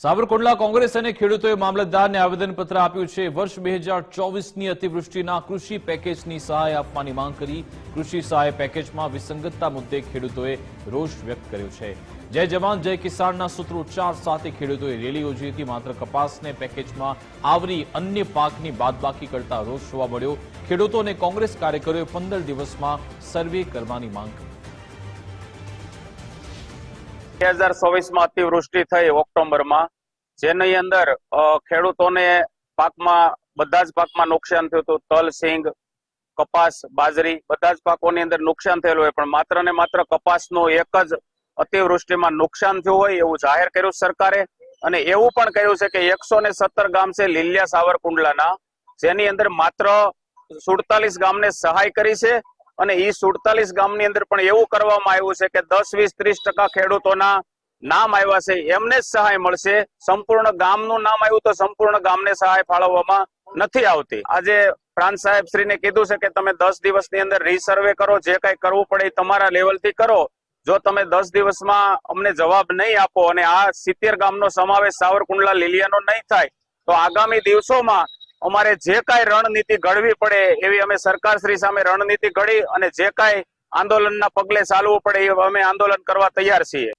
સાવરકુંડલા કોંગ્રેસ ખેડૂતોએ મામલતદારને આવેદનપત્ર આપ્યું છે. વર્ષ બે હજાર ચોવીસની અતિવૃષ્ટિના કૃષિ પેકેજની સહાય આપવાની માંગ કરી કૃષિ સહાય પેકેજમાં વિસંગતતા મુદ્દે ખેડૂતોએ રોષ વ્યક્ત કર્યો છે. જય જવાન, જય કિસાનના સૂત્રોચ્ચાર સાથે ખેડૂતોએ રેલી યોજી હતી. માત્ર કપાસને પેકેજમાં આવરી અન્ય પાકની બાદબાકી કરતા રોષ જોવા મળ્યો. ખેડૂતો અને કોંગ્રેસ કાર્યકરોએ પંદર દિવસમાં સર્વે કરવાની માંગ કરી. બે હજાર ચોવીસમાં અતિવૃષ્ટિ થઈ ઓક્ટોબરમાં, જેની અંદર ખેડૂતોને પાકમાં, બધા જ પાકમાં નુકસાન થયું હતું. તલ, સિંગ, કપાસ, બાજરી, બધા જ પાકોની અંદર નુકસાન થયેલું હોય. પણ માત્ર ને માત્ર કપાસનું એક જ અતિવૃષ્ટિમાં નુકસાન થયું હોય એવું જાહેર કર્યું સરકારે. અને એવું પણ કહ્યું છે કે એકસો ને સત્તર ગામ છે લીલિયા સાવરકુંડલાના, જેની અંદર માત્ર સુડતાલીસ ગામને સહાય કરી છે. અને ઈ સુડતાલીસ ગામની અંદર પણ એવું કરવામાં આવ્યું છે કે દસ, વીસ, ત્રીસ ટકા ખેડૂતોના નામ આવ્યા છે, એમને જ સહાય મળશે. સંપૂર્ણ ગામનું નામ આવ્યું તો સંપૂર્ણ ગામને સહાય ફાળવવામાં નથી આવતી. આજે પ્રાંત સાહેબ શ્રીને કીધું છે કે તમે દસ દિવસની અંદર રીસર્વે કરો, જે કઈ કરવું પડે એ તમારા લેવલથી કરો. જો તમે દસ દિવસમાં અમને જવાબ નહીં આપો અને આ સિત્તેર ગામનો સમાવેશ સાવરકુંડલા લીલિયાનો નહીં થાય, તો આગામી દિવસોમાં અમારે જે કાંઈ રણનીતિ ઘડવી પડે એવી અમે સરકારશ્રી સામે રણનીતિ ઘડી અને જે કાંઈ આંદોલનના પગલે ચાલવું પડે એ અમે આંદોલન કરવા તૈયાર છીએ.